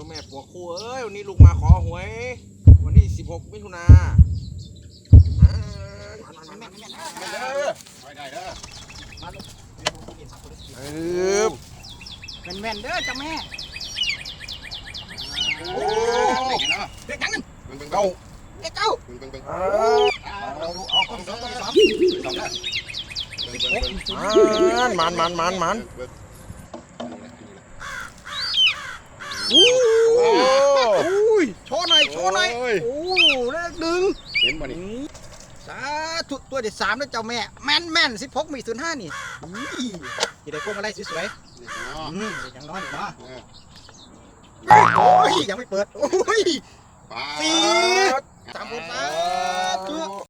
จ้าแม่ปัวคู่เอ้ย วันนี้ลูกมาขอหวย วันที่สิบหกมิถุนาเออเป็นแม่นเด้อเจ้าแม่โอ้เด็กยังนึงเด็กเก้าเด็กเก้ามันมันมันมันอู้ ว์หน่อยโชว์หน่อยโอ้ย โอ้เลขหนึ่งเห็นบ่นี่สาธุตัวเด็ดสามแล้วเจ้าแม่แม่นแม่นสิบหกมีศูนย์ห้านี่อุ้ยจะได้พวงอะไรสวยนี่ๆเนาะอืมอย่างน้อยเนาะเออโอ้ยยังไม่เปิดโอ้ยปลาสี่สามคนสาธุ